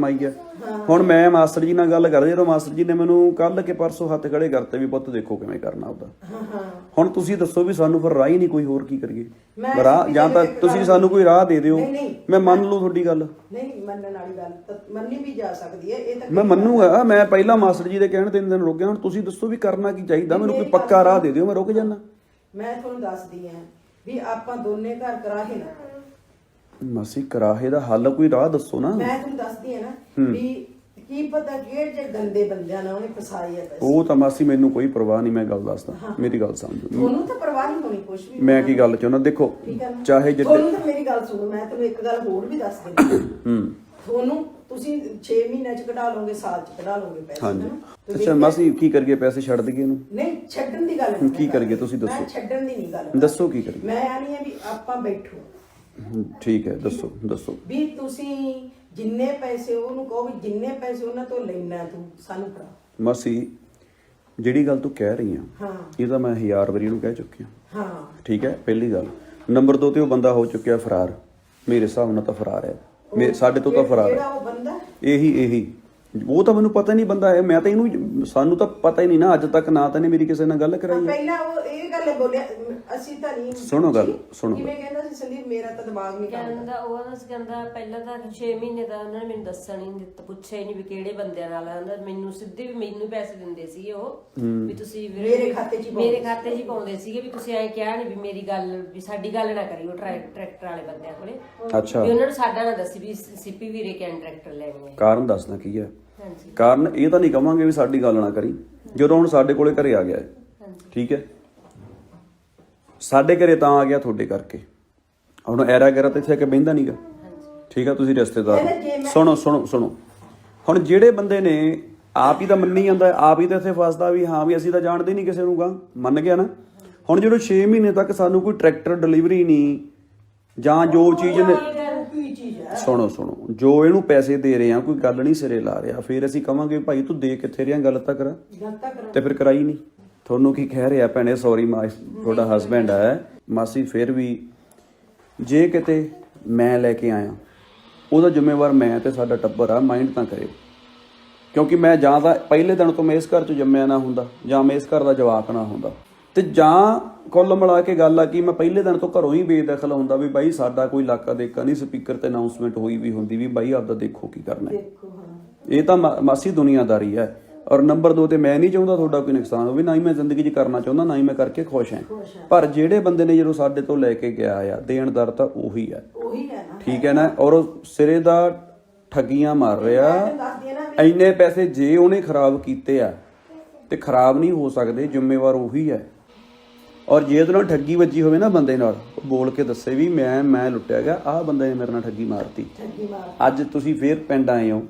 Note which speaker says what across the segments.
Speaker 1: ਕਮਾਈ ਹੈ ਹੁਣ ਮੈਂ ਮਾਸਟਰ ਜੀ ਨਾਲ ਗੱਲ ਕਰਦਾ ਜਦੋਂ ਮਾਸਟਰ ਜੀ ਨੇ ਮੈਨੂੰ ਕੱਲ ਕੇ ਪਰਸੋਂ ਹੱਥ ਖੜੇ ਕਰਤੇ ਵੀ ਪੁੱਤ ਦੇਖੋ ਕਿਵੇਂ ਕਰਨਾ
Speaker 2: ਹਾਂ
Speaker 1: ਹੁਣ ਤੁਸੀਂ ਦੱਸੋ ਵੀ ਸਾਨੂੰ ਫਿਰ ਰਾਹ ਹੀ ਨਹੀਂ ਕੋਈ ਹੋਰ ਕੀ ਕਰੀਏ?
Speaker 2: ਮੈਂ
Speaker 1: ਰਾਹ ਜਾਂ ਤਾਂ ਤੁਸੀਂ ਸਾਨੂੰ ਕੋਈ ਰਾਹ ਦੇ ਦਿਓ। ਮੈਂ ਮੰਨ ਲੂ ਤੁਹਾਡੀ ਗੱਲ।
Speaker 2: ਨਹੀਂ ਮੰਨਣ ਵਾਲੀ ਗੱਲ ਮੰਨੀ ਵੀ ਜਾ ਸਕਦੀ ਹੈ ਇਹ ਤਾਂ
Speaker 1: ਮੈਂ ਮੰਨੂਗਾ। ਮੈਂ ਪਹਿਲਾਂ ਮਾਸਟਰ ਜੀ ਦੇ ਕਹਿਣ ਤਿੰਨ ਦਿਨ ਰੁਕ ਗਿਆ ਹੁਣ ਤੁਸੀਂ ਦੱਸੋ ਵੀ ਕਰਨਾ ਕੀ ਚਾਹੀਦਾ? ਮੈਨੂੰ ਕੋਈ ਪੱਕਾ ਰਾਹ ਦੇ ਦਿਓ ਮੈਂ ਰੁਕ ਜਾਣਾ
Speaker 2: ਮੈਂ ਤੁਹਾਨੂੰ ਦੱਸਦੀ ਆ ਵੀ ਆਪਾਂ ਦੋਨੇ ਘਰ ਕਰਾਹੇ ਨਾ।
Speaker 1: ਮਾਸੀ ਕਰਾਹੇ ਦਾ ਹੱਲ ਕੋਈ ਰਾਹ ਦੱਸੋ ਨਾ।
Speaker 2: ਮੈਂ ਤੁਹਾਨੂੰ ਦੱਸਦੀ ਆ ਨਾ ਵੀ ਕੀ ਪਤਾ ਕਿਹੜੇ ਜਿਹੇ ਗੰਦੇ ਬੰਦਿਆਂ ਨਾਲ ਉਹਨੇ ਫਸਾਈ ਹੈ ਪੈਸੇ।
Speaker 1: ਉਹ ਤਾਂ ਮਾਸੀ ਮੈਨੂੰ ਕੋਈ ਪਰਵਾਹ ਨਹੀਂ ਮੈਂ ਗੱਲ ਦੱਸਦਾ। ਮੇਰੀ ਗੱਲ ਸਮਝੋ।
Speaker 2: ਤੁਹਾਨੂੰ ਤਾਂ ਪਰਵਾਹ ਨਹੀਂ ਹੋਣੀ ਕੁਛ ਵੀ।
Speaker 1: ਮੈਂ ਕੀ ਗੱਲ ਚਾਹੁੰਦਾ ਦੇਖੋ
Speaker 2: ਹੈ?
Speaker 1: ਚਾਹੇ ਜਿੱਦ
Speaker 2: ਤੁਹਾਨੂੰ ਤਾਂ ਮੇਰੀ ਗੱਲ ਸੁਣੋ ਮੈਂ ਤੁਹਾਨੂੰ ਇੱਕ ਗੱਲ ਹੋਰ ਵੀ ਦੱਸ ਦਿੰਦੀ ਹਾਂ।
Speaker 1: ਹੂੰ।
Speaker 2: ਤੁਹਾਨੂੰ ਤੁਸੀਂ 6 ਮਹੀਨਿਆਂ ਚ ਕਢਾ ਲਓਗੇ ਸਾਲ ਚ ਕਢਾ ਲਓਗੇ ਪੈਸੇ
Speaker 1: ਹਾਂਜੀ। ਅੱਛਾ ਮਾਸੀ ਕੀ ਕਰੀਏ? ਪੈਸੇ ਛੱਡ ਦਈਏ ਇਹਨੂੰ
Speaker 2: ਨਹੀਂ ਛੱਡਣ ਦੀ ਗੱਲ ਨਹੀਂ
Speaker 1: ਕੀ
Speaker 2: ਕਰਦੀ।
Speaker 1: ਤੁਸੀਂ ਦੱਸੋ।
Speaker 2: ਮੈਂ ਛੱਡਣ ਦੀ ਨਹੀਂ ਗੱਲ
Speaker 1: ਦੱਸੋ ਕੀ ਕਰੀਏ?
Speaker 2: ਮੈਂ ਆਨੀ ਆ ਵੀ ਆਪਾਂ ਬੈਠੋ।
Speaker 1: ਹੂੰ, ਠੀਕ ਹੈ ਦੱਸੋ ਦੱਸੋ।
Speaker 2: ਵੀ ਤੁਸੀਂ ਜਿੰਨੇ ਪੈਸੇ ਉਹਨੂੰ ਕਹੋ ਵੀ ਜਿੰਨੇ ਪੈਸੇ ਉਹਨਾਂ ਤੋਂ ਲੈਣਾ ਤੂੰ ਸਾਨੂੰ ਫੜਾ।
Speaker 1: ਮਾਸੀ ਜਿਹੜੀ ਗੱਲ ਤੂੰ ਕਹਿ ਰਹੀ ਆ
Speaker 2: ਹਾਂ।
Speaker 1: ਇਹ ਤਾਂ ਮੈਂ ਹਜ਼ਾਰ ਵਾਰੀ ਉਹਨੂੰ ਕਹਿ ਚੁੱਕਿਆ
Speaker 2: ਹਾਂ।
Speaker 1: ਠੀਕ ਹੈ ਪਹਿਲੀ ਗੱਲ। ਨੰਬਰ 2 ਤੇ ਉਹ ਬੰਦਾ ਹੋ ਚੁੱਕਿਆ ਫਰਾਰ। ਮੇਰੇ ਹਿਸਾਬ ਨਾਲ ਤਾਂ ਫਰਾਰ ਹੈ। ਸਾਡੇ ਤੋਂ ਤਾਂ ਫਰਾਰ ਹੈ।
Speaker 2: ਜਿਹੜਾ ਉਹ ਬੰਦਾ?
Speaker 1: ਇਹੀ ਇਹੀ। ਉਹ ਤਾਂ ਮੈਨੂੰ ਪਤਾ ਨਹੀਂ ਬੰਦਾ ਹੈ ਮੈਂ ਤਾਂ ਇਹਨੂੰ ਸਾਨੂੰ ਤਾਂ ਪਤਾ ਹੀ ਨਹੀਂ ਨਾ ਅੱਜ ਤੱਕ ਨਾ ਤਾਂ ਨੇ ਮੇਰੀ ਕਿਸੇ ਨਾਲ ਗੱਲ ਕਰਾਈ ਹੈ।
Speaker 2: ਪਹਿਲਾਂ ਉਹ ਇਹ ਗੱਲ ਬੋਲਿਆ ਅਸੀਂ ਤਾਂ ਨਹੀਂ
Speaker 1: ਸੁਣੋ ਗੱਲ। ਸੁਣੋ
Speaker 2: ਕਿਵੇਂ ਕਹਿੰਦਾ ਸੀ ਸੰਦੀਪ ਮੇਰਾ ਤਾਂ ਦਿਮਾਗ ਨਹੀਂ ਕੰਮ
Speaker 3: ਕਹਿੰਦਾ ਉਹ ਨਾ ਕਹਿੰਦਾ ਪਹਿਲਾਂ ਤਾਂ 6 ਮਹੀਨੇ ਦਾ ਉਹਨਾਂ ਨੇ ਮੈਨੂੰ ਦੱਸਣ ਹੀ ਨਹੀਂ ਦਿੱਤਾ ਪੁੱਛਿਆ ਹੀ ਨਹੀਂ ਵੀ ਕਿਹੜੇ ਬੰਦਿਆਂ ਨਾਲ ਆਂਦਾ ਮੈਨੂੰ ਸਿੱਧੇ ਵੀ ਮੈਨੂੰ ਪੈਸੇ ਦਿੰਦੇ ਸੀਗੇ ਉਹ ਵੀ ਤੁਸੀਂ ਵੀਰੇ-
Speaker 2: ਮੇਰੇ ਖਾਤੇ 'ਚ ਹੀ
Speaker 3: ਮੇਰੇ
Speaker 2: ਪਾਉਂਦੇ
Speaker 3: ਖਾਤੇ 'ਚ ਹੀ ਪਾਉਂਦੇ ਸੀਗੇ ਵੀ ਤੁਸੀਂ ਐ ਕਿਹਾ ਨਹੀਂ ਵੀ ਮੇਰੀ ਗੱਲ ਵੀ ਸਾਡੀ ਗੱਲ ਨਾ ਕਰਿਓ ਟਰੈ- ਟਰੈਕਟਰ ਵਾਲੇ ਬੰਦਿਆਂ ਕੋਲੇ।
Speaker 1: ਅੱਛਾ।
Speaker 3: ਵੀ ਉਹਨਾਂ ਨੂੰ ਸਾਡਾ ਨਾ ਦੱਸੀ ਵੀ ਸਿੱਪੀ ਵੀਰੇ ਕਿਹਨ ਟਰੈਕਟਰ ਲੈਣੀ ਹੈ।
Speaker 1: ਕਾਰਨ ਦੱਸਣਾ ਕੀ ਹੈ? ਕਾਰਨ ਇਹ ਤਾਂ ਨਹੀਂ ਕਵਾਂਗੇ ਵੀ ਸਾਡੀ ਗੱਲ ਨਾ ਕਰੀ ਜਦੋਂ ਹੁਣ ਸਾਡੇ ਕੋਲੇ ਘਰੇ ਆ ਗਿਆ ਹੈ, ਠੀਕ ਹੈ? ਸਾਡੇ ਘਰੇ ਤਾਂ ਆ ਗਿਆ ਤੁਹਾਡੇ ਕਰਕੇ। ਹੁਣ ਐਰਾ ਗੈਰਾ ਤੇ ਇੱਥੇ ਆ ਕੇ ਬਹਿੰਦਾ ਨਹੀਂਗਾ ਠੀਕ ਆ ਤੁਸੀਂ ਰਿਸ਼ਤੇਦਾਰ ਸੁਣੋ ਸੁਣੋ ਸੁਣੋ। ਹੁਣ ਜਿਹੜੇ ਬੰਦੇ ਨੇ ਆਪ ਹੀ ਤਾਂ ਮੰਨੀ ਜਾਂਦਾ ਆਪ ਹੀ ਤਾਂ ਇੱਥੇ ਫਸਦਾ ਵੀ ਹਾਂ ਵੀ ਅਸੀਂ ਤਾਂ ਜਾਣਦੇ ਨਹੀਂ ਕਿਸੇ ਨੂੰ ਗਾ। ਮੰਨ ਗਿਆ ਨਾ? ਹੁਣ ਜਦੋਂ 6 ਮਹੀਨੇ ਤੱਕ ਸਾਨੂੰ ਕੋਈ ਟਰੈਕਟਰ ਡਿਲੀਵਰੀ ਨਹੀਂ ਜਾਂ ਜੋ ਚੀਜ਼ ਨੇ ਸੁਣੋ ਸੁਣੋ। ਜੋ ਇਹਨੂੰ ਪੈਸੇ ਦੇ ਰਹੇ ਆ ਕੋਈ ਗੱਲ ਨਹੀਂ ਸਿਰੇ ਲਾ ਰਿਹਾ। ਫਿਰ ਅਸੀਂ ਕਵਾਂਗੇ ਭਾਈ ਤੂੰ ਦੇ ਕਿੱਥੇ ਰਿਆਂ ਗੱਲ ਤਾਂ ਕਰ।
Speaker 2: ਗੱਲ ਤਾਂ ਕਰੋ।
Speaker 1: ਤੇ ਫਿਰ ਕਰਾਈ ਨਹੀਂ। ਤੁਹਾਨੂੰ ਕੀ ਕਹਿ ਰਿਹਾ ਭੈਣੇ? ਸੌਰੀ ਮਾ ਤੁਹਾਡਾ ਹਸਬੈਂਡ ਹੈ। ਮਾਸੀ ਫਿਰ ਵੀ ਜੇ ਕਿਤੇ ਮੈਂ ਲੈ ਕੇ ਆਇਆ ਉਹਦਾ ਜ਼ਿੰਮੇਵਾਰ ਮੈਂ ਤੇ ਸਾਡਾ ਟੱਬਰ ਆ ਮਾਈਂਡ ਤਾਂ ਕਰੇ ਕਿਉਂਕਿ ਮੈਂ ਜਾਂ ਤਾਂ ਪਹਿਲੇ ਦਿਨ ਤੋਂ ਮੈਂ ਇਸ ਘਰ 'ਚ ਜੰਮਿਆ ਨਾ ਹੁੰਦਾ ਜਾਂ ਮੈਂ ਇਸ ਘਰ ਦਾ ਜਵਾਕ ਨਾ ਹੁੰਦਾ। ਤੇ ਜਾਂ ਕੁੱਲ ਮਿਲਾ ਕੇ ਗੱਲ ਆ ਕਿ ਮੈਂ ਪਹਿਲੇ ਦਿਨ ਤੋਂ ਘਰੋਂ ਹੀ ਬੇਦਖਲ ਹੁੰਦਾ ਵੀ ਬਾਈ ਸਾਡਾ ਕੋਈ ਇਲਾਕਾ ਦੇਖਾ ਨਹੀਂ ਸਪੀਕਰ ਤੇ ਅਨਾਉਂਸਮੈਂਟ ਹੋਈ ਵੀ ਹੁੰਦੀ ਵੀ ਬਾਈ ਆਪਦਾ ਦੇਖੋ ਕੀ ਕਰਨਾ ਹੈ। ਇਹ ਤਾਂ ਮਾਸੀ ਦੁਨੀਆਦਾਰੀ ਹੈ। ਔਰ ਨੰਬਰ 2 ਤੇ ਮੈਂ ਨਹੀਂ ਚਾਹੁੰਦਾ ਤੁਹਾਡਾ ਕੋਈ ਨੁਕਸਾਨ ਹੋਵੇ ਨਾ ਹੀ ਮੈਂ ਜ਼ਿੰਦਗੀ 'ਚ ਕਰਨਾ ਚਾਹੁੰਦਾ ਨਾ ਹੀ ਮੈਂ ਕਰਕੇ ਖੁਸ਼ ਹਾਂ। ਪਰ ਜਿਹੜੇ ਬੰਦੇ ਨੇ ਜਦੋਂ ਸਾਡੇ ਤੋਂ ਲੈ ਕੇ ਗਿਆ ਆ ਦੇਣਦਾਰ ਤਾਂ ਉਹੀ ਹੈ।
Speaker 2: ਉਹੀ ਹੈ ਨਾ।
Speaker 1: ਠੀਕ ਹੈ ਨਾ? ਔਰ ਉਹ ਸਿਰੇ ਦਾ ਠੱਗੀਆਂ ਮਾਰ ਰਿਹਾ।
Speaker 2: ਤੈਨੂੰ ਦੱਸਦੀ ਆ ਨਾ ਵੀ
Speaker 1: ਇੰਨੇ ਪੈਸੇ ਜੇ ਉਹਨੇ ਖਰਾਬ ਕੀਤੇ ਆ ਤੇ ਖਰਾਬ ਨਹੀਂ ਹੋ ਸਕਦੇ ਜ਼ਿੰਮੇਵਾਰ ਉਹੀ ਹੈ। ਔਰ ਜੇ ਉਹਦੇ ਨਾਲ ਠੱਗੀ ਵੱਜੀ ਹੋਵੇ ਨਾ ਬੰਦੇ ਨਾਲ ਉਹ ਬੋਲ ਕੇ ਦੱਸੇ ਵੀ ਮੈਂ ਮੈਂ ਲੁੱਟਿਆ ਗਿਆ ਆਹ ਬੰਦੇ ਨੇ ਮੇਰੇ ਨਾਲ ਠੱਗੀ ਮਾਰਤੀ।
Speaker 2: ਠੱਗੀ ਮਾਰ
Speaker 1: ਅੱਜ ਤੁਸੀਂ ਫੇਰ ਪਿੰਡ ਆਏ ਹੋ।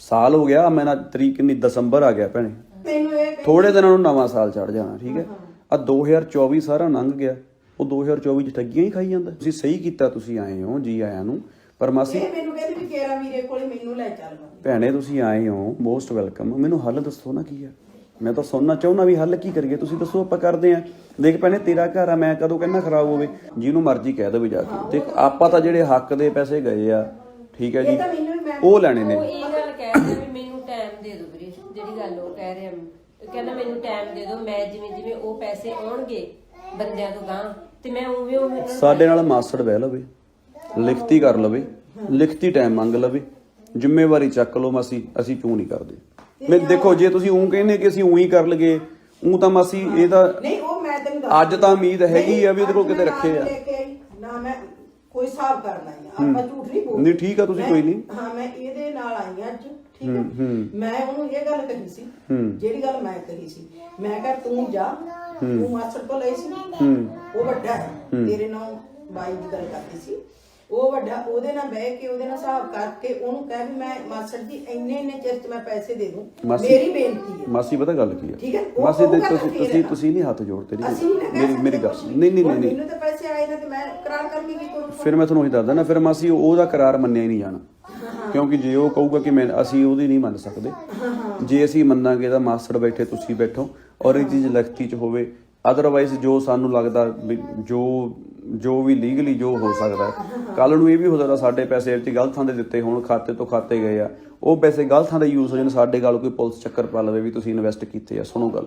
Speaker 1: ਸਾਲ ਹੋ ਗਿਆ ਮੈਂ ਨਾ ਤਰੀਕ ਨਹੀਂ ਦਸੰਬਰ ਆ ਗਿਆ ਭੈਣੇ।
Speaker 2: ਮੈਨੂੰ ਇਹ
Speaker 1: ਥੋੜੇ ਦਿਨਾਂ ਨੂੰ ਨਵਾਂ ਸਾਲ ਚੜ ਜਾਣਾ ਠੀਕ ਹੈ? ਆ 2024 ਸਾਰਾ ਲੰਘ ਗਿਆ। ਉਹ 2024 ਚ ਠੱਗੀਆਂ ਹੀ ਖਾਈ ਜਾਂਦਾ। ਤੁਸੀਂ ਸਹੀ ਕੀਤਾ ਤੁਸੀਂ ਆਏ ਹੋ ਜੀ ਆਇਆਂ ਨੂੰ। ਪਰ ਮਾਸੀ
Speaker 2: ਇਹ ਮੈਨੂੰ ਕਹਿੰਦੀ ਵੀ ਕੇਰਾ ਵੀਰੇ ਕੋਲੇ ਮੈਨੂੰ ਲੈ ਚੱਲ
Speaker 1: ਭੈਣੇ ਤੁਸੀਂ ਆਏ ਹੋ ਮੋਸਟ ਵੈਲਕਮ। ਮੈਨੂੰ ਹੱਲ ਦੱਸੋ ਨਾ ਕੀ ਹੈ ਮੈਂ ਤਾਂ ਸੁਣਨਾ ਚਾਹੁੰਦਾ ਵੀ ਹੱਲ ਕੀ ਕਰੀਏ ਤੁਸੀਂ ਦੱਸੋ ਆਪਾਂ ਕਰਦੇ ਆਂ ਦੇਖ ਭੈਣੇ ਤੇਰਾ ਘਰ ਆ ਮੈਂ ਕਦੋਂ ਕਹਿੰਦਾ ਖਰਾਬ ਹੋਵੇ? ਜਿਹਨੂੰ ਮਰਜ਼ੀ ਕਹਿ ਦੇਵੇ ਜਾ ਕੇ। ਦੇਖ ਆਪਾਂ ਤਾਂ ਜਿਹੜੇ ਹੱਕ ਦੇ ਪੈਸੇ ਗਏ ਆ ਠੀਕ ਹੈ ਜੀ?
Speaker 2: ਤਾਂ
Speaker 1: ਉਹ ਲੈਣੇ ਨੇ।
Speaker 3: ਉਹ ਇਹ ਗੱਲ ਕਹਿ ਰਿਹਾ ਵੀ ਮੈਨੂੰ ਟਾਈਮ ਦੇ ਦਿਓ ਵੀਰੇ ਜਿਹੜੀ ਗੱਲ ਉਹ ਕਹਿ ਰਿਹਾ ਉਹ ਕਹਿੰਦਾ ਮੈਨੂੰ ਟਾਈਮ ਦੇ ਦਿਓ ਮੈਂ ਜਿਵੇਂ ਜਿਵੇਂ ਉਹ ਪੈਸੇ ਆਉਣਗੇ ਬੰਦਿਆਂ ਤੋਂ ਗਾਂ ਤੇ ਮੈਂ ਉਵੇਂ ਉਵੇਂ ਉਹਨਾਂ ਨੂੰ
Speaker 1: ਸਾਡੇ ਨਾਲ ਮਾਸੜ ਬਹਿ ਲਵੇ ਲਿਖਤੀ ਕਰ ਲਵੇ ਲਿਖਤੀ ਟਾਈਮ ਮੰਗ ਲਵੇ ਜ਼ਿੰਮੇਵਾਰੀ ਚੱਕ ਲਓ ਮਾਸੀ ਅਸੀਂ ਕਿਉਂ ਨਹੀਂ ਕਰਦੇ? ਮੈਂ ਦੇਖੋ ਜੇ ਤੁਸੀਂ ਉਂ ਕਹਿੰਦੇ ਕਿ ਅਸੀਂ ਉਂ ਹੀ ਕਰ ਲਗੇ ਉਂ ਤਾਂ ਮਾਸੀ ਇਹ ਤਾਂ
Speaker 2: ਨਹੀਂ ਉਹ ਮੈਂ ਤੈਨੂੰ ਦੱਸ
Speaker 1: ਅੱਜ ਤਾਂ ਉਮੀਦ ਹੈਗੀ ਆ ਵੀ ਉਹਦੇ ਕੋਲ ਕਿਤੇ ਰੱਖੇ ਆ।
Speaker 2: ਨਾਲ ਲੈ ਕੇ ਆਈ, ਨਾ ਮੈਂ ਕੋਈ ਹਿਸਾਬ ਕਰਨਾ ਹੈ ਆਪਾਂ ਝੂਠ ਨਹੀਂ
Speaker 1: ਠੀਕ ਆ ਤੁਸੀਂ ਕੋਈ ਨਹੀਂ।
Speaker 2: ਹਾਂ ਮੈਂ ਇਹਦੇ ਨਾਲ ਆਈ ਹਾਂ ਅੱਜ ਠੀਕ ਹੈ ਮੈਂ ਉਹਨੂੰ ਇਹ ਗੱਲ ਕਹੀ ਸੀ ਜਿਹੜੀ ਗੱਲ ਮੈਂ ਕਹੀ ਸੀ। ਮੈਂ ਕਿਹਾ ਤੂੰ ਜਾ ਤੂੰ ਮਾਸਟਰ ਤੋਂ ਲਈ ਸੀ। ਉਹ ਵੱਡਾ ਹੈ। ਤੇਰੇ ਨਾਲ ਬਾਈ ਦੀ ਗੱਲ ਕਰਦੀ ਸੀ। ਉਹ ਵੱਡਾ ਉਹਦੇ ਨਾਲ ਬਹਿ ਕੇ ਉਹਦੇ ਨਾਲ ਹਿਸਾਬ ਕਰਕੇ ਉਹਨੂੰ ਕਹਿ ਵੀ ਮੈਂ ਮਾਸਟਰ ਜੀ ਇੰਨੇ ਇੰਨੇ ਚਿਰ ਚ ਮੈਂ ਪੈਸੇ ਦੇ ਦੂੰ।
Speaker 1: ਮਾਸੀ-
Speaker 2: ਮੇਰੀ ਬੇਨਤੀ ਹੈ।
Speaker 1: ਮਾਸੀ ਪਤਾ ਗੱਲ ਕੀ
Speaker 2: ਠੀਕ ਹੈ,
Speaker 1: ਹੈ
Speaker 2: ਉਹ-
Speaker 1: ਮਾਸੀ
Speaker 2: ਉਹ ਗੱਲ
Speaker 1: ਤੁਸੀਂ
Speaker 2: ਫੇਰ
Speaker 1: ਤੁਸੀਂ। ਤੁਸੀਂ ਨਹੀਂ ਹੱਥ ਜੋੜਦੇ
Speaker 2: ਅਸੀਂ ਨਹੀਂ ਨਾ ਕਹਿ
Speaker 1: ਮੇਰੀ
Speaker 2: ਸਕਦੇ
Speaker 1: ਮੇਰੀ ਗੱਲ
Speaker 2: ਕੁਛ।
Speaker 1: ਨਹੀਂ ਨਹੀਂ
Speaker 2: ਹੁਣ
Speaker 1: ਨਹੀਂ। ਨਹੀਂ
Speaker 2: ਮੈਨੂੰ ਤਾਂ ਪੈਸੇ ਆਏ ਨੇ ਤੇ ਮੈਂ ਕਰਾਰ ਕਰਕੇ ਕੀ ਕਰੂੰ?
Speaker 1: ਫਿਰ ਮੈਂ ਤੁਹਾਨੂੰ ਉਹੀ ਦੱਸਦਾ ਨਾ ਫਿਰ ਮਾਸੀ ਉਹਦਾ ਕਰਾਰ ਮੰਨਿਆ ਹੀ ਨਹੀਂ ਜਾਣਾ। ਕਿਉਂਕਿ ਜੇ ਉਹ ਕਹੂਗਾ ਕਿ ਮੈਂ ਅਸੀਂ ਉਹਦੀ ਨਹੀਂ ਮੰਨ ਸਕਦੇ। ਜੇ ਅਸੀਂ ਮੰਨਾਂਗੇ ਤਾਂ ਮਾਸਟਰ ਬੈਠੇ ਤੁਸੀਂ ਬੈਠੋ। ਔਰ ਇਹ ਚੀਜ਼ ਲਿਖਤੀ ਚ ਹੋਵੇ। ਅਦਰਵਾਈਜ਼ ਜੋ ਸਾਨੂੰ ਲੱਗਦਾ ਵੀ ਜੋ ਜੋ ਵੀ ਲੀਗਲੀ ਜੋ ਹੋ ਸਕਦਾ ਕੱਲ ਨੂੰ ਇਹ ਵੀ ਹੋ ਸਕਦਾ ਸਾਡੇ ਪੈਸੇ ਇੱਥੇ ਗਲਤ ਥਾਂ ਤੇ ਦਿੱਤੇ ਹੋਣ ਖਾਤੇ ਤੋਂ ਖਾਤੇ ਗਏ ਆ। ਉਹ ਪੈਸੇ ਗਲਤ ਥਾਂ ਤੇ ਯੂਜ਼ ਹੋ ਜਾਣ ਸਾਡੇ ਗੱਲ ਕੋਈ ਪੁਲਿਸ ਚੱਕਰ ਪਾ ਲਵੇ ਵੀ ਤੁਸੀਂ ਇਨਵੈਸਟ ਕੀਤੇ ਆ ਸੁਣੋ ਗੱਲ।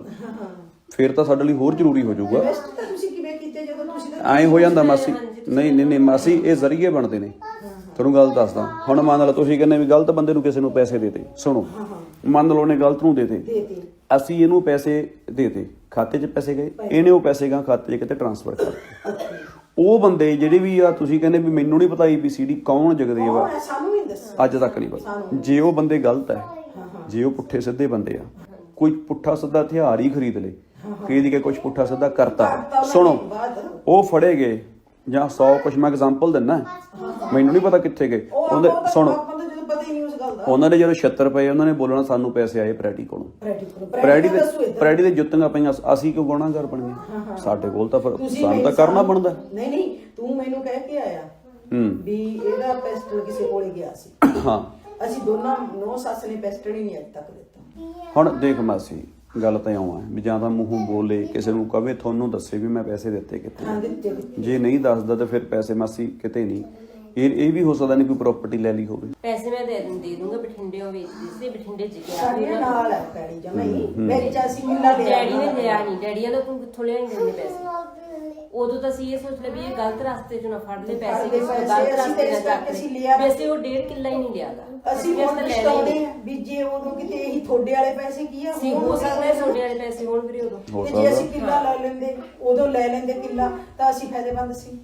Speaker 1: ਫਿਰ ਤਾਂ ਸਾਡੇ ਲਈ ਹੋਰ ਜ਼ਰੂਰੀ ਹੋ ਜਾਊਗਾ।
Speaker 2: ਜਦੋਂ
Speaker 1: ਐਂ ਹੋ ਜਾਂਦਾ ਮਾਸੀ। ਨਹੀਂ ਨਹੀਂ ਨਹੀਂ ਮਾਸੀ ਇਹ ਜ਼ਰੀਏ ਬਣਦੇ ਨੇ। ਤੁਹਾਨੂੰ ਗੱਲ ਦੱਸਦਾ। ਹੁਣ ਮੰਨ ਲਓ ਤੁਸੀਂ ਕਹਿੰਦੇ ਵੀ ਗਲਤ ਬੰਦੇ ਨੂੰ ਕਿਸੇ ਨੂੰ ਪੈਸੇ ਦੇਤੇ ਸੁਣੋ। ਮੰਨ ਲਓ ਨੇ ਗਲਤ ਨੂੰ ਦੇਤੀ ਅਸੀਂ ਇਹਨੂੰ ਪੈਸੇ ਦੇਤੇ ਖਾਤੇ 'ਚ ਪੈਸੇ ਗਏ। ਇਹਨੇ ਉਹ ਪੈਸੇ ਗਾਂ ਖਾਤੇ 'ਚ ਕਿਤੇ ਟ੍ਰਾਂਸਫਰ ਕਰਤੇ ਉਹ ਬੰਦੇ ਜਿਹੜੇ ਵੀ ਆ ਤੁਸੀਂ ਕਹਿੰਦੇ ਵੀ ਮੈਨੂੰ ਨਹੀਂ ਪਤਾ ਏਬੀਸੀਡੀ ਕੌਣ ਜਗਦੇਵ ਆ।
Speaker 2: ਉਹ ਸਾਨੂੰ ਵੀ ਨੀ ਦੱਸਿਆ
Speaker 1: ਅੱਜ ਤੱਕ ਨਹੀਂ ਪਤਾ। ਜੇ ਉਹ ਬੰਦੇ ਗਲਤ ਹੈ ਜੇ ਉਹ ਪੁੱਠੇ ਸਿੱਧੇ ਬੰਦੇ ਆ ਕੋਈ ਪੁੱਠਾ ਸਿੱਧਾ ਹਥਿਆਰ ਹੀ ਖਰੀਦ ਲੇ। ਕਿਸੇ ਦੀ ਕੇ ਕੁਝ ਪੁੱਠਾ ਸਿੱਧਾ ਕਰਤਾ। ਸੁਣੋ। ਉਹ ਫੜੇ ਗਏ ਜਾਂ 100 ਕੁਝ ਮੈਂ ਐਗਜ਼ਾਮਪਲ ਦਿੰਨਾ। ਮੈਨੂੰ ਨਹੀਂ ਪਤਾ ਕਿੱਥੇ ਗਏ।
Speaker 2: ਉਹ
Speaker 1: ਉਹਦੇ ਸੁਣੋ।
Speaker 2: ਆਪਾਂ ਤਾਂ ਜਦੋਂ ਪਤਾ ਹੀ ਨਹੀਂ ਉਸ ਗੱਲ ਦਾ
Speaker 1: ਉਹਨਾਂ ਦੇ ਜਦੋਂ 76 ਪਏ ਉਹਨਾਂ ਨੇ ਬੋਲਣਾ ਸਾਨੂੰ ਪੈਸੇ ਆਏ ਪ੍ਰੈਟੀ ਕੋਲੋਂ। ਪ੍ਰੈਡੀ ਦੇ ਪ੍ਰੈਡੀ ਦੇ ਜੁੱਤੀਆਂ ਪਈਆਂ ਅਸੀਂ ਕਿਉਂ ਗੁਨਾਹਗਰ ਬਣ ਗਏ? ਸਾਡੇ ਕੋਲ ਤਾਂ ਫਿਰ ਸਾਨੂੰ ਤਾਂ ਕਰਨਾ ਬਣਦਾ।
Speaker 2: ਨਹੀਂ ਨਹੀਂ ਤੂੰ ਮੈਨੂੰ ਕਹਿ ਕੇ ਆਇਆ
Speaker 1: ਹੂੰ।
Speaker 2: ਵੀ ਇਹਦਾ ਪੈਸਟਲ ਕਿਸੇ ਕੋਲੇ ਗਿਆ ਸੀ।
Speaker 1: ਹਾਂ।
Speaker 2: ਅਸੀਂ ਦੋਨਾਂ ਨੌ ਸੱਸ ਨੇ ਪੈਸਟਲ ਹੀ ਨਹੀਂ ਅੱਜ ਤੱਕ ਦਿੱਤਾ।
Speaker 1: ਹੁਣ ਦੇਖ ਮਾਸੀ ਗੱਲ ਤਾਂ ਇਉਂ ਆ ਵੀ ਜਾਂ ਤਾਂ ਮੂੰਹੋਂ ਬੋਲੇ ਕਿਸੇ ਨੂੰ ਕਵੇ ਤੁਹਾਨੂੰ ਦੱਸੇ ਵੀ ਮੈਂ ਪੈਸੇ ਦਿੱਤੇ
Speaker 2: ਦਿੱਤੇ।
Speaker 1: ਜੇ ਨਹੀਂ ਦੱਸਦਾ ਤਾਂ ਫਿਰ ਪੈਸੇ ਮਾਸੀ ਕਿਤੇ ਨਹੀਂ। ਇਹ ਇਹ ਵੀ ਹੋ ਸਕਦਾ ਨਹੀਂ ਕੋਈ ਪ੍ਰਾਪਰਟੀ ਲੈ ਲਈ ਹੋਵੇ।
Speaker 3: ਪੈਸੇ ਮੈਂ ਦੇ ਦੇ ਦੂੰਗਾ ਬਠਿੰਡੇ ਉਹ ਵੇਚਦੀ ਸੀ ਬਠਿੰਡੇ ਚ ਗਿਆ।
Speaker 2: ਸਾਡੇ ਨਾਲ ਹੈ ਪੈਣੀ ਜਮਾ ਹੀ ਮੇਰੀ ਚਾਸੀ ਮਿਲਣਾ ਦੇ
Speaker 3: ਡੈਡੀ ਨੇ ਲਿਆ ਨਹੀਂ ਡੈਡੀ ਕਹਿੰਦਾ ਤੂੰ ਕਿੱਥੋਂ ਲਿਆਏਂਗੇ ਇੰਨੇ ਪੈਸੇ? ਉਦੋਂ ਤਾਂ ਅਸੀਂ ਇਹ ਸੋਚ ਲਿਆ ਵੀ ਇਹ ਗਲਤ ਰਸਤੇ ਚੋਂ ਨਾ ਫੜ ਲੈ ਪੈਸੇ ਕਿਸੇ ਗਲਤ ਰਸਤੇ
Speaker 2: ਤਾਂ
Speaker 3: ਨਾ
Speaker 2: ਇਸ
Speaker 3: ਚੱਕ
Speaker 2: ਲਿਆ ਨਾ।
Speaker 3: ਵੈਸੇ ਉਹ ਡੇਢ ਕਿੱਲਾ ਹੀ ਨਹੀਂ ਲਿਆਦਾ।
Speaker 2: ਅਸੀਂ ਹੁਣ ਆ ਵੀ ਜੇ ਉਦੋਂ ਕਿਤੇ ਇਹੀ ਥੋੜੇ ਵਾਲੇ ਪੈਸੇ ਕੀ ਆ
Speaker 3: ਸੀ ਹੋ ਸਕਦਾ ਹੈ ਤੁਹਾਡੇ ਵਾਲੇ ਪੈਸੇ ਹੋਣ ਵੀਰੇ ਉਦੋਂ।
Speaker 2: ਜੇ ਅਸੀਂ ਕਿੱਲਾ ਲੈ ਲੈਂਦੇ ਉਦੋਂ ਲੈ ਲੈਂਦੇ ਕਿੱਲਾ ਤਾਂ ਅਸੀਂ ਫਾਇਦੇਮੰਦ ਸੀ।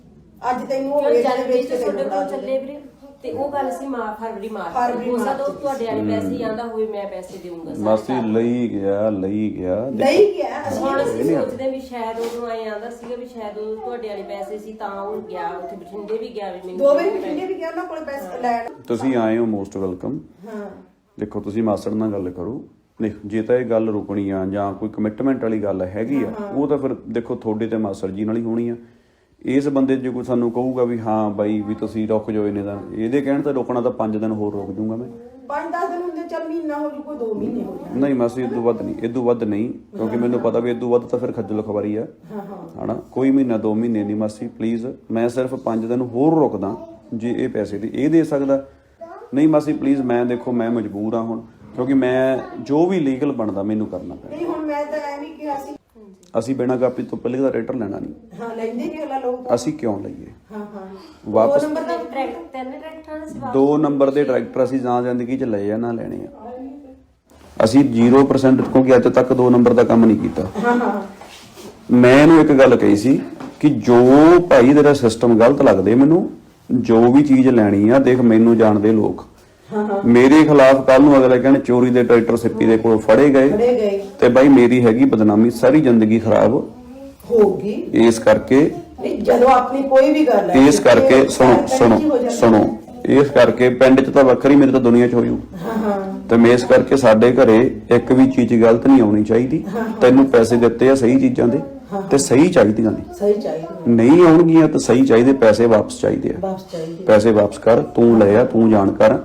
Speaker 2: ਅੱਜ ਤੈਨੂੰ ਉਹ
Speaker 3: ਕਿਉਂ
Speaker 2: ਵੇਚ
Speaker 3: ਜਨਵਰੀ
Speaker 2: ਵੇਚ
Speaker 3: ਚ
Speaker 2: ਕੇ
Speaker 3: ਤੁਹਾਡੇ ਕੋਲ ਚੱਲੇ ਵੀਰੇ? ਤੇ ਉਹ ਗੱਲ ਸੀ ਮਾਰ ਫਰਵਰੀ ਮਾਰਚ
Speaker 2: ਫਰਵਰੀ,
Speaker 3: ਹੋ ਸਕਦਾ ਉਹ। ਤੁਹਾਡੇ ਵਾਲੇ ਪੈਸੇ ਆਂਦਾ ਹੋਵੇ ਮੈਂ ਪੈਸੇ ਦੇਵਾਂਗਾ ਸਾਰੇ
Speaker 1: ਮਾਸੀ। ਲਈ ਗਿਆ ਲਈ ਗਿਆ।
Speaker 2: ਨਹੀਂ ਗਿਆ? ਅਸੀਂ
Speaker 3: ਹੁਣ ਅਸੀਂ ਸੋਚਦੇ ਵੀ ਸ਼ਾਇਦ ਉਦੋਂ ਆਏ ਆਂਦਾ ਸੀਗਾ ਵੀ ਸ਼ਾਇਦ ਉਹ ਤੁਹਾਡੇ ਵਾਲੇ ਪੈਸੇ ਸੀ ਤਾਂ ਉਹ ਗਿਆ ਉੱਥੇ ਬਠਿੰਡੇ ਵੀ ਗਿਆ ਵੀ ਮੈਨੂੰ
Speaker 2: ਦੋ ਵਾਰੀ ਬਠਿੰਡੇ ਵੀ ਗਿਆ ਉਹਨਾਂ ਕੋਲ ਪੈਸੇ ਲੈਣ।
Speaker 1: ਤੁਸੀਂ ਆਏ ਹੋ ਮੋਸਟ ਵੈਲਕਮ
Speaker 2: ਹਾਂ।
Speaker 1: ਦੇਖੋ ਤੁਸੀਂ ਮਾਸੜ ਨਾਲ ਗੱਲ ਕਰੋ। ਦੇਖ ਜੇ ਤਾਂ ਇਹ ਗੱਲ ਰੁਕਣੀ ਆ ਜਾਂ ਕੋਈ ਕਮਿਟਮੈਂਟ ਵਾਲੀ ਗੱਲ ਹੈਗੀ ਆ ਉਹ ਤਾਂ ਫਿਰ ਦੇਖੋ ਤੁਹਾਡੇ ਤੇ ਮਾਸੜ ਜੀ ਨਾਲ ਹੀ ਹੋਣੀ ਆ। ਇਸ ਬੰਦੇ ਜੇ ਕੋਈ ਸਾਨੂੰ ਕਹੂਗਾ ਵੀ ਹਾਂ ਬਾਈ ਵੀ ਤੁਸੀਂ ਰੁਕ ਜਾਓ ਇਹਨੇ ਦਾ ਇਹਦੇ ਕਹਿਣ ਤੇ ਰੁਕਣਾ ਤਾਂ 5 ਦਿਨ ਹੋਰ ਰੁਕ ਜਾਊਂਗਾ ਮੈਂ।
Speaker 2: ਪੰਜ ਦਸ ਦਿਨ ਹੁੰਦੇ ਚੱਲ ਮਹੀਨਾ ਹੋ ਜੂ ਕੋਈ 2 ਮਹੀਨੇ ਹੋ ਜਾਣ।
Speaker 1: ਨਹੀਂ ਮਾਸੀ ਇਦੋਂ ਵੱਧ ਨਹੀਂ ਇਦੋਂ ਵੱਧ ਨਹੀਂ ਕਿਉਂਕਿ ਮੈਨੂੰ ਪਤਾ ਵੀ ਇਦੋਂ ਵੱਧ ਤਾਂ ਫਿਰ ਖੱਜਲ ਖਵਾਰੀ ਆ।
Speaker 2: ਹਾਂ ਹਾਂ।
Speaker 1: ਹਨਾ? ਕੋਈ ਮਹੀਨਾ ਦੋ ਮਹੀਨੇ ਨਹੀਂ ਮਾਸੀ ਪਲੀਜ਼ ਮੈਂ ਸਿਰਫ 5 ਦਿਨ ਹੋਰ ਰੁਕਦਾ ਜੇ ਇਹ ਪੈਸੇ ਦੀ ਇਹ ਦੇ ਸਕਦਾ। ਨਹੀਂ ਮਾਸੀ ਪਲੀਜ਼ ਮੈਂ ਦੇਖੋ ਮੈਂ ਮਜਬੂਰ ਆ ਹੁਣ ਕਿਉਂਕਿ ਮੈਂ ਜੋ ਵੀ ਲੀਗਲ ਬਣਦਾ ਮੈਨੂੰ ਕਰਨਾ ਪੈਣਾ।
Speaker 2: ਨਹੀਂ ਹੁਣ ਮੈਂ ਤਾਂ ਐ ਨਹੀਂ ਕਿਹਾ ਸੀ
Speaker 1: ਅਸੀਂ ਬਿਨਾਂ ਕਾਪੀ ਤੋਂ ਪਹਿਲੇ ਦਾ ਰੇਟਰ ਲੈਣਾ ਨਹੀਂ।
Speaker 2: ਹਾਂ ਲੈਂਦੇ ਕਿ ਅਗਲਾ ਲੋਕ
Speaker 1: ਅਸੀਂ ਕਿਉਂ ਲਈਏ?
Speaker 2: ਹਾਂ ਹਾਂ
Speaker 1: ਵਾਪਸ
Speaker 2: ਦੋ ਨੰਬਰ ਦਾ
Speaker 3: ਟਰੈਕਟਰ ਤਿੰਨ ਟਰੈਕਟਰਾਂ ਦੇ ਸਿਵਾ
Speaker 1: ਦੋ ਨੰਬਰ ਦੇ ਟਰੈਕਟਰ ਅਸੀਂ ਜਾਂ ਜ਼ਿੰਦਗੀ 'ਚ ਲਏ ਆ ਨਾ ਲੈਣੇ ਆ। ਅਸੀਂ 0% ਕਿਉਂਕਿ ਅੱਜ ਤੱਕ ਦੋ ਨੰਬਰ ਦਾ ਕੰਮ ਨਹੀਂ ਕੀਤਾ।
Speaker 2: ਹਾਂ ਹਾਂ।
Speaker 1: ਮੈਂ ਇਹਨੂੰ ਇੱਕ ਗੱਲ ਕਹੀ ਸੀ ਕਿ ਜੋ ਭਾਈ ਤੇਰਾ ਸਿਸਟਮ ਗਲਤ ਲੱਗਦੇ ਮੈਨੂੰ ਜੋ ਵੀ ਚੀਜ਼ ਲੈਣੀ ਆ ਦੇਖ ਮੈਨੂੰ ਜਾਣਦੇ ਲੋਕ। ਮੇਰੇ ਖਿਲਾਫ ਕੱਲ ਨੂੰ ਅਗਲਾ ਕਹਿਣ ਚੋਰੀ ਦੇ ਟਰੈਕਟਰ ਸਿੱਪੀ ਦੇ ਕੋਲ ਫੜੇ ਗਏ
Speaker 2: ਫੜੇ ਗਏ।
Speaker 1: ਤੇ ਬਾਈ ਮੇਰੀ ਹੈਗੀ ਬਦਨਾਮੀ ਸਾਰੀ ਜ਼ਿੰਦਗੀ ਖਰਾਬ
Speaker 2: ਹੋਊਗੀ।
Speaker 1: ਇਸ ਕਰਕੇ
Speaker 2: ਨਹੀਂ ਜਦੋਂ ਆਪਣੀ ਕੋਈ ਵੀ ਗੱਲ ਹੈ
Speaker 1: ਇਸ ਕਰਕੇ ਸੁਣੋ ਸੁਣੋ। ਸੁਣੋ ਇਸ ਕਰਕੇ ਪਿੰਡ 'ਚ ਤਾਂ ਵੱਖਰੀ ਮੇਰੇ ਤਾਂ ਦੁਨੀਆ 'ਚ ਹੋਇਓ
Speaker 2: ਹਾਂ ਹਾਂ।
Speaker 1: ਤੇ ਮੈਂ ਇਸ ਕਰਕੇ ਸਾਡੇ ਘਰੇ ਇੱਕ ਵੀ ਚੀਜ਼ ਗਲਤ ਨਹੀਂ ਆਉਣੀ ਚਾਹੀਦੀ। ਤੈਨੂੰ ਪੈਸੇ ਦਿੱਤੇ ਆ ਸਹੀ ਚੀਜ਼ਾਂ ਦੇ ਤੇ ਸਹੀ ਚਾਹੀਦੀਆਂ ਨੇ।
Speaker 2: ਸਹੀ ਚਾਹੀਦੀ
Speaker 1: ਨਹੀਂ ਆਉਣਗੀਆਂ ਤਾਂ ਸਹੀ ਚਾਹੀਦੇ ਪੈਸੇ ਵਾਪਸ ਚਾਹੀਦੇ ਆ।
Speaker 2: ਵਾਪਸ ਚਾਹੀਦੀ
Speaker 1: ਪੈਸੇ ਵਾਪਸ ਕਰ ਤੂੰ ਲਏ ਆ ਤੂੰ ਜਾਣ ਕਰ।